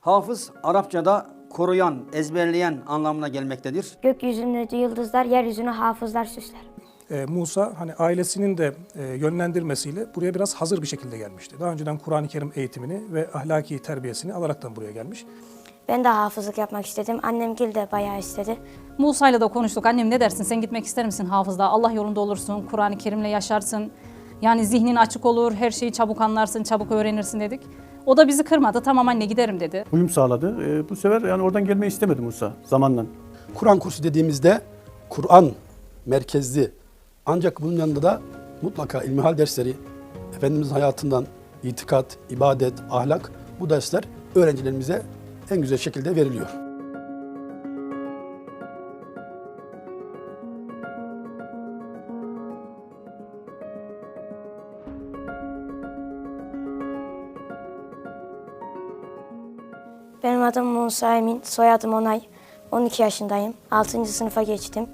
Hafız Arapçada koruyan, ezberleyen anlamına gelmektedir. Gökyüzündeki yıldızlar yeryüzünü hafızlar süsler. E, Musa hani ailesinin de e, yönlendirmesiyle buraya biraz hazır bir şekilde gelmişti. Daha önceden Kur'an-ı Kerim eğitimini ve ahlaki terbiyesini alaraktan buraya gelmiş. Ben de hafızlık yapmak istedim. Annemgil de bayağı istedi. Musa'yla da konuştuk. Annem ne dersin? Sen gitmek ister misin hafızda? Allah yolunda olursun. Kur'an-ı Kerim'le yaşarsın. Yani zihnin açık olur, her şeyi çabuk anlarsın, çabuk öğrenirsin dedik. O da bizi kırmadı. Tamam anne giderim dedi. uyum sağladı. Ee, bu sefer yani oradan gelmeyi istemedi Musa zamanla. Kur'an kursu dediğimizde Kur'an merkezli ancak bunun yanında da mutlaka ilmihal dersleri, Efendimizin hayatından itikat, ibadet, ahlak bu dersler öğrencilerimize en güzel şekilde veriliyor. Benim adım Musa Emin, soyadım Onay. 12 yaşındayım. 6. sınıfa geçtim.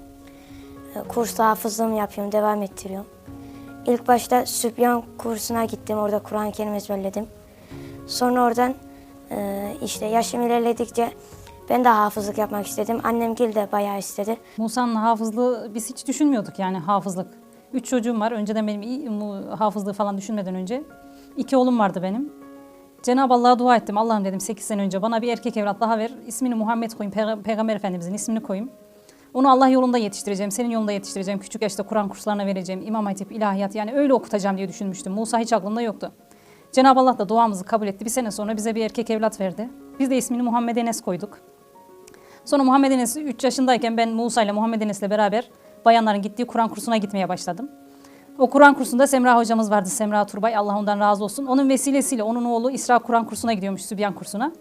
E, Kursta hafızlığımı yapıyorum, devam ettiriyorum. İlk başta Sübyan kursuna gittim. Orada Kur'an-ı Kerim ezberledim. Sonra oradan e, işte yaşım ilerledikçe ben de hafızlık yapmak istedim. Annem gil de bayağı istedi. Musa'nın hafızlığı biz hiç düşünmüyorduk yani hafızlık. Üç çocuğum var. Önceden benim hafızlığı falan düşünmeden önce. iki oğlum vardı benim. Cenab-ı Allah'a dua ettim. Allah'ım dedim 8 sene önce bana bir erkek evlat daha ver. İsmini Muhammed koyayım. Peyg- Peygamber Efendimizin ismini koyayım. Onu Allah yolunda yetiştireceğim. Senin yolunda yetiştireceğim. Küçük yaşta Kur'an kurslarına vereceğim. İmam Hatip, ilahiyat yani öyle okutacağım diye düşünmüştüm. Musa hiç aklımda yoktu. Cenab-ı Allah da duamızı kabul etti. Bir sene sonra bize bir erkek evlat verdi. Biz de ismini Muhammed Enes koyduk. Sonra Muhammed Enes 3 yaşındayken ben Musa ile Muhammed Enes'le beraber bayanların gittiği Kur'an kursuna gitmeye başladım. O Kur'an kursunda Semra hocamız vardı, Semra Turbay. Allah ondan razı olsun. Onun vesilesiyle onun oğlu İsra Kur'an kursuna gidiyormuş, Sübyan kursuna.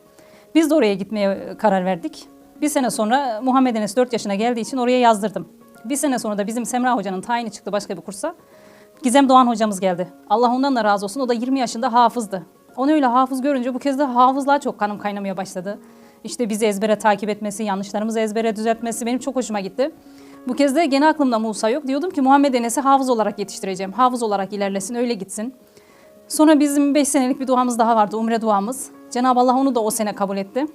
Biz de oraya gitmeye karar verdik. Bir sene sonra Muhammed Enes 4 yaşına geldiği için oraya yazdırdım. Bir sene sonra da bizim Semra hocanın tayini çıktı başka bir kursa. Gizem Doğan hocamız geldi. Allah ondan da razı olsun. O da 20 yaşında hafızdı. Onu öyle hafız görünce bu kez de hafızlığa çok kanım kaynamaya başladı. İşte bizi ezbere takip etmesi, yanlışlarımızı ezbere düzeltmesi benim çok hoşuma gitti. Bu kez de gene aklımda Musa yok. Diyordum ki Muhammed Enes'i hafız olarak yetiştireceğim. Hafız olarak ilerlesin, öyle gitsin. Sonra bizim 5 senelik bir duamız daha vardı, umre duamız. Cenab-ı Allah onu da o sene kabul etti.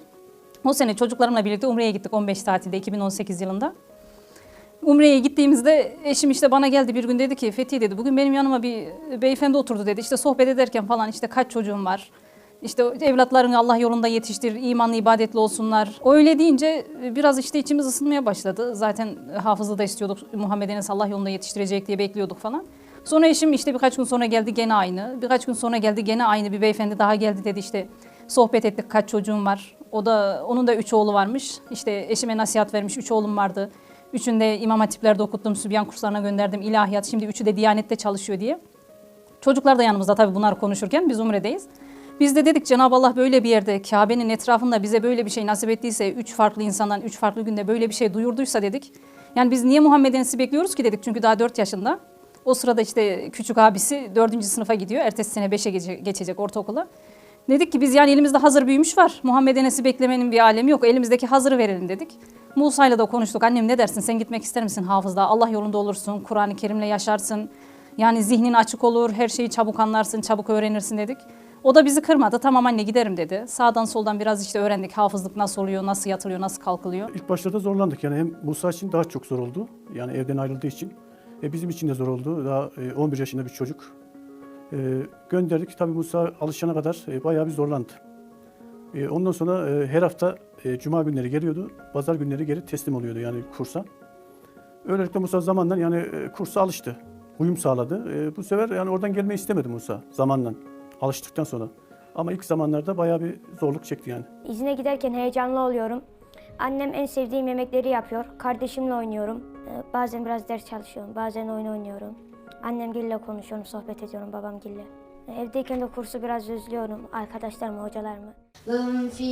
O sene çocuklarımla birlikte Umre'ye gittik 15 tatilde 2018 yılında. Umre'ye gittiğimizde eşim işte bana geldi bir gün dedi ki Fethi dedi bugün benim yanıma bir beyefendi oturdu dedi. İşte sohbet ederken falan işte kaç çocuğum var. İşte evlatlarını Allah yolunda yetiştir, imanlı ibadetli olsunlar. Öyle deyince biraz işte içimiz ısınmaya başladı. Zaten hafızı da istiyorduk Muhammed Allah yolunda yetiştirecek diye bekliyorduk falan. Sonra eşim işte birkaç gün sonra geldi gene aynı. Birkaç gün sonra geldi gene aynı bir beyefendi daha geldi dedi işte sohbet ettik kaç çocuğum var. O da onun da üç oğlu varmış. İşte eşime nasihat vermiş üç oğlum vardı. Üçünü de İmam Hatipler'de okuttum, Sübyan kurslarına gönderdim, ilahiyat. Şimdi üçü de Diyanet'te çalışıyor diye. Çocuklar da yanımızda tabii bunlar konuşurken biz Umre'deyiz. Biz de dedik Cenab-ı Allah böyle bir yerde Kabe'nin etrafında bize böyle bir şey nasip ettiyse, üç farklı insandan üç farklı günde böyle bir şey duyurduysa dedik. Yani biz niye Muhammed Enes'i bekliyoruz ki dedik çünkü daha dört yaşında. O sırada işte küçük abisi dördüncü sınıfa gidiyor. Ertesi sene beşe geçe- geçecek ortaokula. Dedik ki biz yani elimizde hazır büyümüş var. Muhammed Enes'i beklemenin bir alemi yok. Elimizdeki hazırı verelim dedik. Musa'yla da konuştuk. Annem ne dersin? Sen gitmek ister misin hafızda? Allah yolunda olursun. Kur'an-ı Kerim'le yaşarsın. Yani zihnin açık olur. Her şeyi çabuk anlarsın, çabuk öğrenirsin dedik. O da bizi kırmadı. Tamam anne giderim dedi. Sağdan soldan biraz işte öğrendik. Hafızlık nasıl oluyor, nasıl yatılıyor, nasıl kalkılıyor. İlk başlarda zorlandık yani hem Musa için daha çok zor oldu. Yani evden ayrıldığı için. E, bizim için de zor oldu. Daha e, 11 yaşında bir çocuk. E, gönderdik. Tabii Musa alışana kadar e, bayağı bir zorlandı. E, ondan sonra e, her hafta e, cuma günleri geliyordu. Pazar günleri geri teslim oluyordu yani kursa. Öylelikle Musa zamanla yani e, kursa alıştı. Uyum sağladı. E, bu sefer yani oradan gelmeyi istemedi Musa zamanla alıştıktan sonra. Ama ilk zamanlarda bayağı bir zorluk çekti yani. İzine giderken heyecanlı oluyorum. Annem en sevdiğim yemekleri yapıyor. Kardeşimle oynuyorum. Ee, bazen biraz ders çalışıyorum, bazen oyun oynuyorum. Annem Annemgille konuşuyorum, sohbet ediyorum babam babamgille. Ee, evdeyken de kursu biraz özlüyorum. Arkadaşlar mı, hocalar mı? Hum fi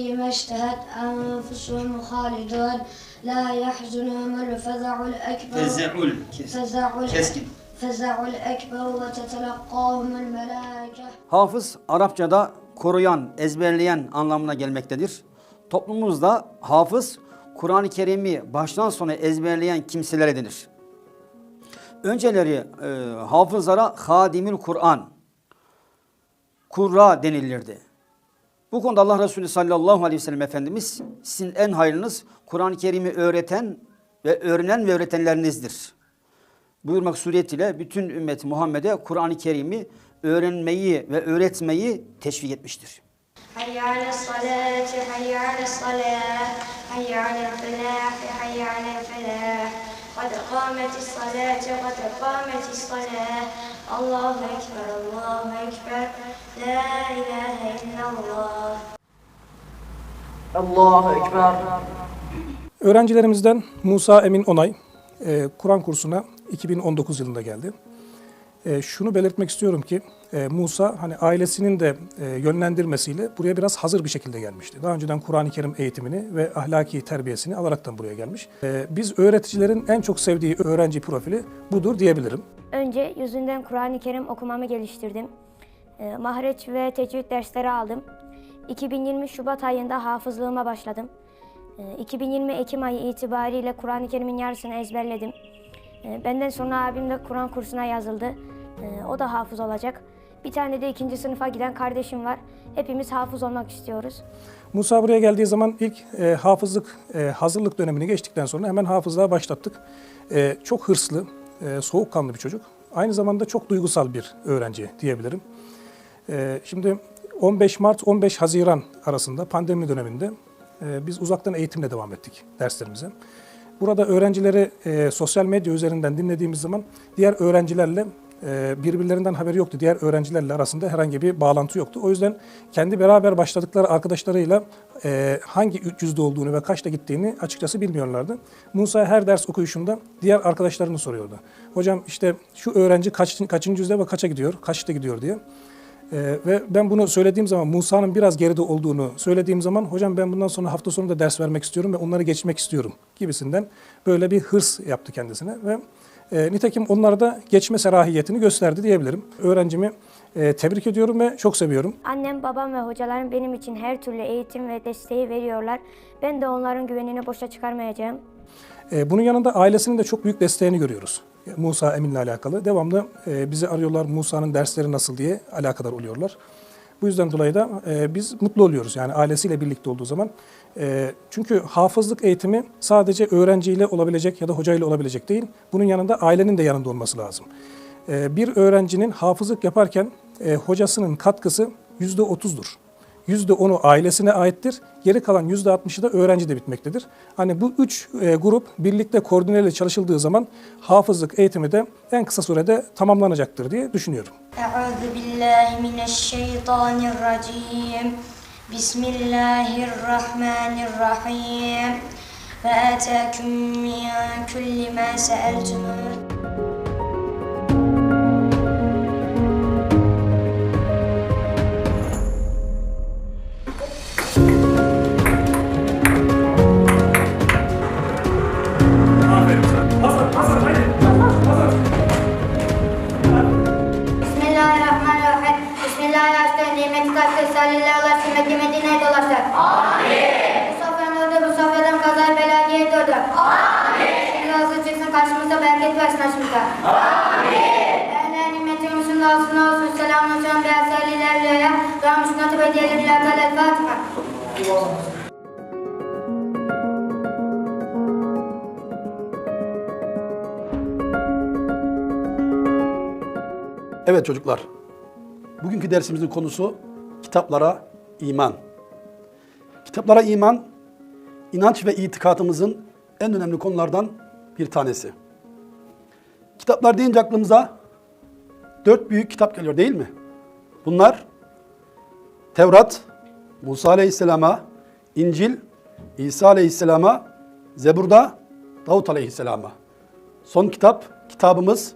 Keskin. Hafız Arapçada koruyan, ezberleyen anlamına gelmektedir. Toplumumuzda hafız Kur'an-ı Kerim'i baştan sona ezberleyen kimselere denir. Önceleri e, hafızlara hadimül Kur'an, kurra denilirdi. Bu konuda Allah Resulü sallallahu aleyhi ve sellem Efendimiz sizin en hayırınız Kur'an-ı Kerim'i öğreten ve öğrenen ve öğretenlerinizdir Buyurmak suretiyle bütün ümmet Muhammed'e Kur'an-ı Kerim'i öğrenmeyi ve öğretmeyi teşvik etmiştir. حي على الصلاة حي على الصلاة حي على الفلاح حي على الفلاح قد قامت الصلاة قد قامت الصلاة الله أكبر الله أكبر لا إله إلا الله الله أكبر Öğrencilerimizden Musa Emin Onay e, Kur'an kursuna 2019 yılında geldi. E, şunu belirtmek istiyorum ki e, Musa hani ailesinin de e, yönlendirmesiyle buraya biraz hazır bir şekilde gelmişti. Daha önceden Kur'an-ı Kerim eğitimini ve ahlaki terbiyesini alaraktan buraya gelmiş. E, biz öğreticilerin en çok sevdiği öğrenci profili budur diyebilirim. Önce yüzünden Kur'an-ı Kerim okumamı geliştirdim. Ee, Mahreç ve tecvid dersleri aldım. 2020 Şubat ayında hafızlığıma başladım. Ee, 2020 Ekim ayı itibariyle Kur'an-ı Kerim'in yarısını ezberledim. Ee, Benden sonra abim de Kur'an kursuna yazıldı. Ee, O da hafız olacak. Bir tane de ikinci sınıfa giden kardeşim var. Hepimiz hafız olmak istiyoruz. Musa buraya geldiği zaman ilk e, hafızlık, e, hazırlık dönemini geçtikten sonra hemen hafızlığa başlattık. E, çok hırslı, e, soğukkanlı bir çocuk. Aynı zamanda çok duygusal bir öğrenci diyebilirim. E, şimdi 15 Mart 15 Haziran arasında pandemi döneminde e, biz uzaktan eğitimle devam ettik derslerimize. Burada öğrencileri e, sosyal medya üzerinden dinlediğimiz zaman diğer öğrencilerle e, birbirlerinden haberi yoktu. Diğer öğrencilerle arasında herhangi bir bağlantı yoktu. O yüzden kendi beraber başladıkları arkadaşlarıyla e, hangi yüzde olduğunu ve kaçta gittiğini açıkçası bilmiyorlardı. Musa her ders okuyuşunda diğer arkadaşlarını soruyordu. Hocam işte şu öğrenci kaç, kaçıncı yüzde ve kaça gidiyor, kaçta gidiyor diye. Ee, ve ben bunu söylediğim zaman Musa'nın biraz geride olduğunu söylediğim zaman hocam ben bundan sonra hafta sonu da ders vermek istiyorum ve onları geçmek istiyorum gibisinden böyle bir hırs yaptı kendisine ve e, nitekim onlara da geçme serahiyetini gösterdi diyebilirim. Öğrencimi e, tebrik ediyorum ve çok seviyorum. Annem, babam ve hocalarım benim için her türlü eğitim ve desteği veriyorlar. Ben de onların güvenini boşa çıkarmayacağım. E, bunun yanında ailesinin de çok büyük desteğini görüyoruz. Musa Emin'le alakalı. Devamlı e, bizi arıyorlar Musa'nın dersleri nasıl diye alakadar oluyorlar. Bu yüzden dolayı da e, biz mutlu oluyoruz yani ailesiyle birlikte olduğu zaman. E, çünkü hafızlık eğitimi sadece öğrenciyle olabilecek ya da hocayla olabilecek değil. Bunun yanında ailenin de yanında olması lazım. E, bir öğrencinin hafızlık yaparken e, hocasının katkısı yüzde otuzdur. %10'u ailesine aittir. Geri kalan %60'ı da öğrenci de bitmektedir. Hani bu üç e, grup birlikte koordineli çalışıldığı zaman hafızlık eğitimi de en kısa sürede tamamlanacaktır diye düşünüyorum. Euzubillahimineşşeytanirracim. Bismillahirrahmanirrahim. Ve etâküm min kulli mâ seeltümün. Karşımıza bereket versin aşımıza. Amin. Eline nimetin usulü olsun olsun. Selamun olsun. Beyazlarlı ilerliyor. Ramus natıp hediyeleri billahi teala Fatiha. Evet çocuklar, bugünkü dersimizin konusu kitaplara iman. Kitaplara iman, inanç ve itikadımızın en önemli konulardan bir tanesi. Kitaplar deyince aklımıza dört büyük kitap geliyor değil mi? Bunlar Tevrat, Musa Aleyhisselam'a, İncil, İsa Aleyhisselam'a, Zebur'da Davut Aleyhisselam'a. Son kitap, kitabımız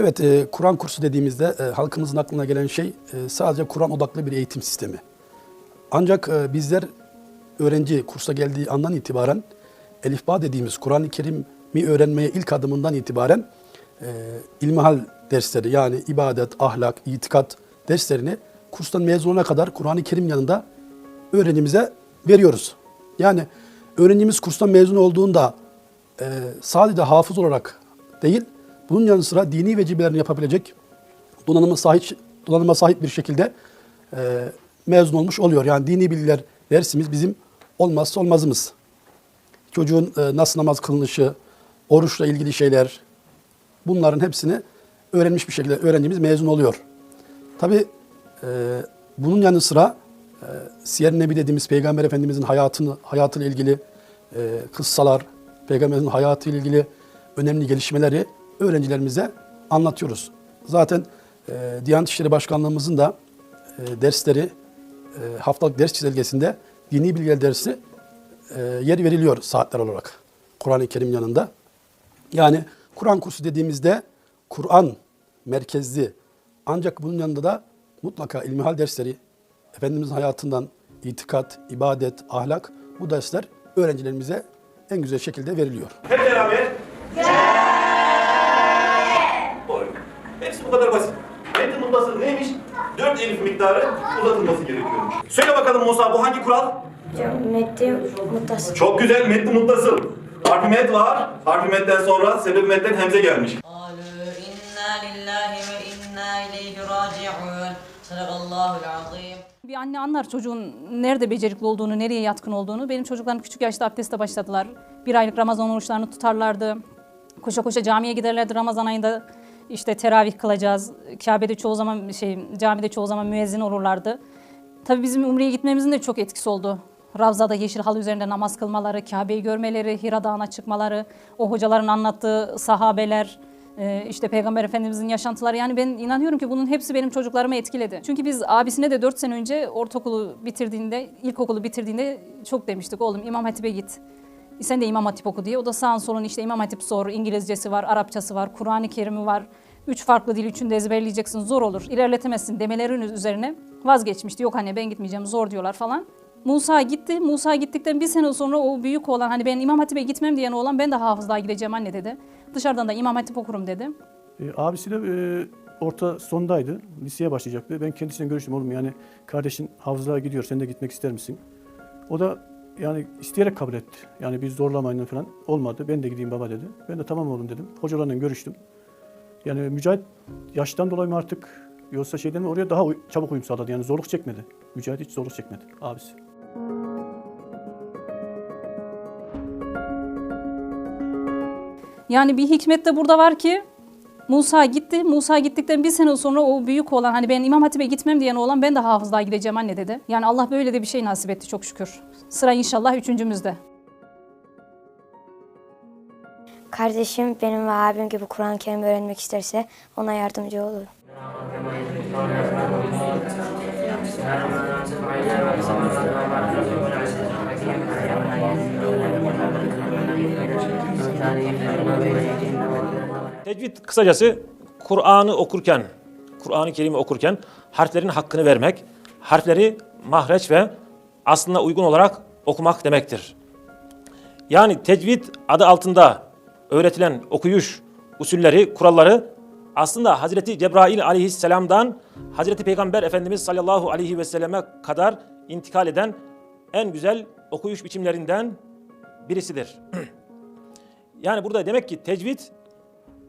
Evet, e, Kur'an kursu dediğimizde e, halkımızın aklına gelen şey e, sadece Kur'an odaklı bir eğitim sistemi. Ancak e, bizler öğrenci kursa geldiği andan itibaren Elifba dediğimiz Kur'an-ı Kerim'i öğrenmeye ilk adımından itibaren e, ilmihal dersleri yani ibadet, ahlak, itikat derslerini kurstan mezun olana kadar Kur'an-ı Kerim yanında öğrencimize veriyoruz. Yani öğrencimiz kurstan mezun olduğunda e, sadece hafız olarak değil, bunun yanı sıra dini vecibelerini yapabilecek donanıma sahip, donanıma sahip bir şekilde e, mezun olmuş oluyor. Yani dini bilgiler dersimiz bizim olmazsa olmazımız. Çocuğun e, nasıl namaz kılınışı, oruçla ilgili şeyler, bunların hepsini öğrenmiş bir şekilde öğrencimiz mezun oluyor. Tabi bunun yanı sıra e, Siyer-i Nebi dediğimiz Peygamber Efendimizin hayatını, hayatıyla ilgili e, kıssalar, Peygamberimizin hayatıyla ilgili önemli gelişmeleri öğrencilerimize anlatıyoruz. Zaten e, Diyanet İşleri Başkanlığımızın da e, dersleri, e, haftalık ders çizelgesinde dini bilgiler dersi e, yer veriliyor saatler olarak Kur'an-ı Kerim yanında. Yani Kur'an kursu dediğimizde Kur'an merkezli ancak bunun yanında da mutlaka ilmihal dersleri, Efendimizin hayatından itikat, ibadet, ahlak bu dersler öğrencilerimize en güzel şekilde veriliyor. Hep beraber. Hepsi bu kadar basit. Metin noktası neymiş? Dört elif miktarı uzatılması gerekiyormuş. Söyle bakalım Musa bu hangi kural? Metti Çok güzel Metti Muttasıl. Harfi met var. Harfi metten sonra sebep metten hemze gelmiş. Bir anne anlar çocuğun nerede becerikli olduğunu, nereye yatkın olduğunu. Benim çocuklarım küçük yaşta abdeste başladılar. Bir aylık Ramazan oruçlarını tutarlardı. Koşa koşa camiye giderlerdi Ramazan ayında. işte teravih kılacağız. Kabe'de çoğu zaman şey camide çoğu zaman müezzin olurlardı. Tabii bizim Umre'ye gitmemizin de çok etkisi oldu. Ravza'da yeşil halı üzerinde namaz kılmaları, Kabe'yi görmeleri, Hira Dağı'na çıkmaları, o hocaların anlattığı sahabeler, e, işte Peygamber Efendimizin yaşantıları. Yani ben inanıyorum ki bunun hepsi benim çocuklarımı etkiledi. Çünkü biz abisine de 4 sene önce ortaokulu bitirdiğinde, ilkokulu bitirdiğinde çok demiştik. Oğlum İmam Hatip'e git. Sen de İmam Hatip oku diye. O da sağın solun işte İmam Hatip zor, İngilizcesi var, Arapçası var, Kur'an-ı Kerim'i var. Üç farklı dil üçünü de ezberleyeceksin zor olur. İlerletemezsin demelerin üzerine vazgeçmişti. Yok anne ben gitmeyeceğim zor diyorlar falan. Musa gitti. Musa gittikten bir sene sonra o büyük olan hani ben İmam Hatip'e gitmem diyen oğlan ben de hafızlığa gideceğim anne dedi. Dışarıdan da İmam Hatip okurum dedi. E, abisi de e, orta sondaydı. Liseye başlayacaktı. Ben kendisiyle görüştüm oğlum yani kardeşin hafızlığa gidiyor sen de gitmek ister misin? O da yani isteyerek kabul etti. Yani biz zorlamayın falan olmadı. Ben de gideyim baba dedi. Ben de tamam oğlum dedim. Hocalarla görüştüm. Yani Mücahit yaştan dolayı mı artık yoksa şeyden mi oraya daha çabuk uyum sağladı. Yani zorluk çekmedi. Mücahit hiç zorluk çekmedi abisi. Yani bir hikmet de burada var ki Musa gitti. Musa gittikten bir sene sonra o büyük olan hani ben İmam Hatip'e gitmem diyen oğlan ben de hafızlığa gideceğim anne dedi. Yani Allah böyle de bir şey nasip etti çok şükür. Sıra inşallah üçüncümüzde. Kardeşim benim ve abim gibi Kur'an-ı Kerim öğrenmek isterse ona yardımcı olur. Tecvid kısacası Kur'an'ı okurken, Kur'an-ı Kerim'i okurken harflerin hakkını vermek, harfleri mahreç ve aslına uygun olarak okumak demektir. Yani tecvid adı altında öğretilen okuyuş usulleri, kuralları aslında Hazreti Cebrail aleyhisselamdan Hazreti Peygamber Efendimiz sallallahu aleyhi ve selleme kadar intikal eden en güzel okuyuş biçimlerinden birisidir. yani burada demek ki tecvid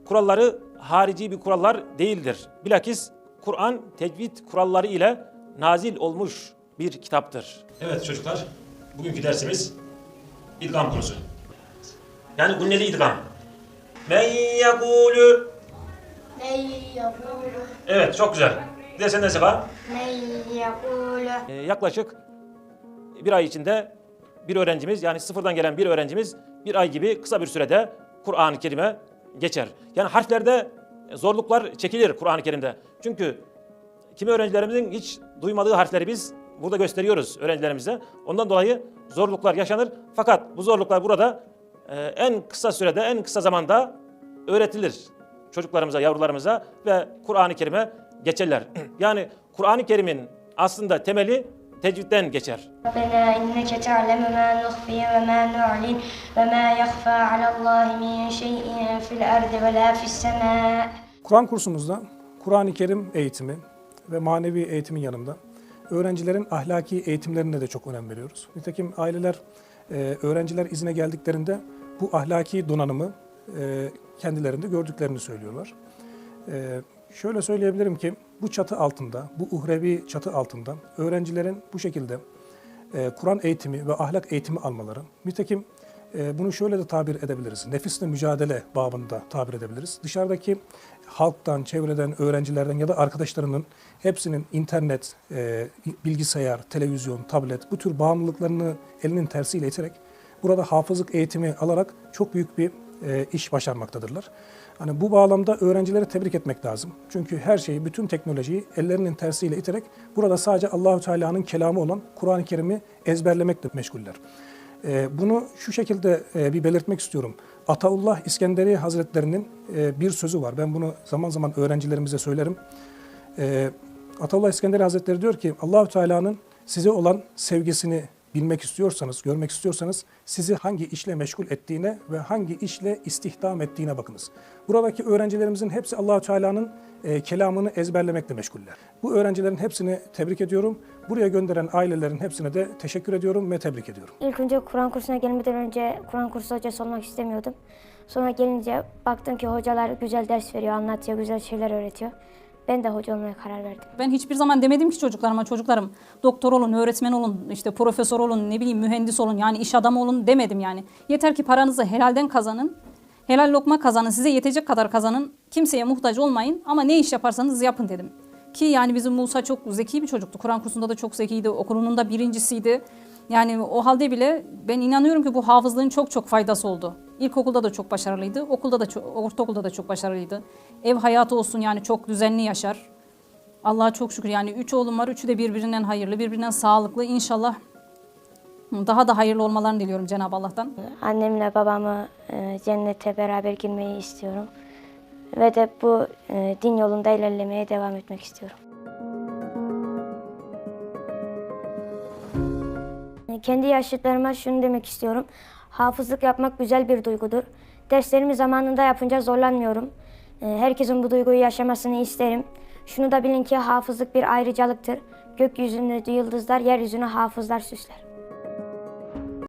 kuralları harici bir kurallar değildir. Bilakis Kur'an tecvid kuralları ile nazil olmuş bir kitaptır. Evet çocuklar, bugünkü dersimiz idgam konusu. Yani bu neli idgam? Men yekulu. Men yekulu, Evet çok güzel. Bir de senden Sefa. men yekulu. Ee, yaklaşık bir ay içinde bir öğrencimiz yani sıfırdan gelen bir öğrencimiz bir ay gibi kısa bir sürede Kur'an-ı Kerim'e geçer. Yani harflerde zorluklar çekilir Kur'an-ı Kerim'de. Çünkü kimi öğrencilerimizin hiç duymadığı harfleri biz burada gösteriyoruz öğrencilerimize. Ondan dolayı zorluklar yaşanır. Fakat bu zorluklar burada e, en kısa sürede, en kısa zamanda öğretilir çocuklarımıza, yavrularımıza ve Kur'an-ı Kerim'e geçerler. yani Kur'an-ı Kerim'in aslında temeli tecvitten geçer. Rabbena inneke te'lemu ma nuhfiye ve ma nu'lin ve ma yakhfa alallahi min şey'in fil ardi ve la fis sema. Kur'an kursumuzda Kur'an-ı Kerim eğitimi ve manevi eğitimin yanında öğrencilerin ahlaki eğitimlerine de çok önem veriyoruz. Nitekim aileler, e, öğrenciler izine geldiklerinde bu ahlaki donanımı e, kendilerinde gördüklerini söylüyorlar. E, Şöyle söyleyebilirim ki bu çatı altında, bu uhrevi çatı altında öğrencilerin bu şekilde e, Kur'an eğitimi ve ahlak eğitimi almaları. Nitekim e, bunu şöyle de tabir edebiliriz. Nefisle mücadele babında tabir edebiliriz. Dışarıdaki halktan, çevreden, öğrencilerden ya da arkadaşlarının hepsinin internet, e, bilgisayar, televizyon, tablet bu tür bağımlılıklarını elinin tersiyle iterek burada hafızlık eğitimi alarak çok büyük bir e, iş başarmaktadırlar. Hani bu bağlamda öğrencileri tebrik etmek lazım. Çünkü her şeyi, bütün teknolojiyi ellerinin tersiyle iterek burada sadece Allahü Teala'nın kelamı olan Kur'an-ı Kerim'i ezberlemekle meşguller. E, bunu şu şekilde e, bir belirtmek istiyorum. Ataullah İskenderi Hazretlerinin e, bir sözü var. Ben bunu zaman zaman öğrencilerimize söylerim. Ataullah İskenderi Hazretleri diyor ki Allahü Teala'nın size olan sevgisini bilmek istiyorsanız, görmek istiyorsanız sizi hangi işle meşgul ettiğine ve hangi işle istihdam ettiğine bakınız. Buradaki öğrencilerimizin hepsi Allahü Teala'nın e, kelamını ezberlemekle meşguller. Bu öğrencilerin hepsini tebrik ediyorum. Buraya gönderen ailelerin hepsine de teşekkür ediyorum ve tebrik ediyorum. İlk önce Kur'an kursuna gelmeden önce Kur'an kursu hocası olmak istemiyordum. Sonra gelince baktım ki hocalar güzel ders veriyor, anlatıyor, güzel şeyler öğretiyor. Ben de hoca olmaya karar verdim. Ben hiçbir zaman demedim ki çocuklarıma çocuklarım doktor olun, öğretmen olun, işte profesör olun, ne bileyim mühendis olun yani iş adamı olun demedim yani. Yeter ki paranızı helalden kazanın. Helal lokma kazanın, size yetecek kadar kazanın. Kimseye muhtaç olmayın ama ne iş yaparsanız yapın dedim. Ki yani bizim Musa çok zeki bir çocuktu. Kur'an kursunda da çok zekiydi. Okulunun da birincisiydi. Yani o halde bile ben inanıyorum ki bu hafızlığın çok çok faydası oldu. İlkokulda da çok başarılıydı. Okulda da çok, ortaokulda da çok başarılıydı. Ev hayatı olsun yani çok düzenli yaşar. Allah'a çok şükür yani üç oğlum var. Üçü de birbirinden hayırlı, birbirinden sağlıklı. İnşallah daha da hayırlı olmalarını diliyorum Cenab-ı Allah'tan. Annemle babamı e, cennete beraber girmeyi istiyorum. Ve de bu e, din yolunda ilerlemeye devam etmek istiyorum. Kendi yaşıtlarıma şunu demek istiyorum. Hafızlık yapmak güzel bir duygudur. Derslerimi zamanında yapınca zorlanmıyorum. E, Herkesin bu duyguyu yaşamasını isterim. Şunu da bilin ki hafızlık bir ayrıcalıktır. Gökyüzünde yıldızlar, yeryüzünü hafızlar süsler.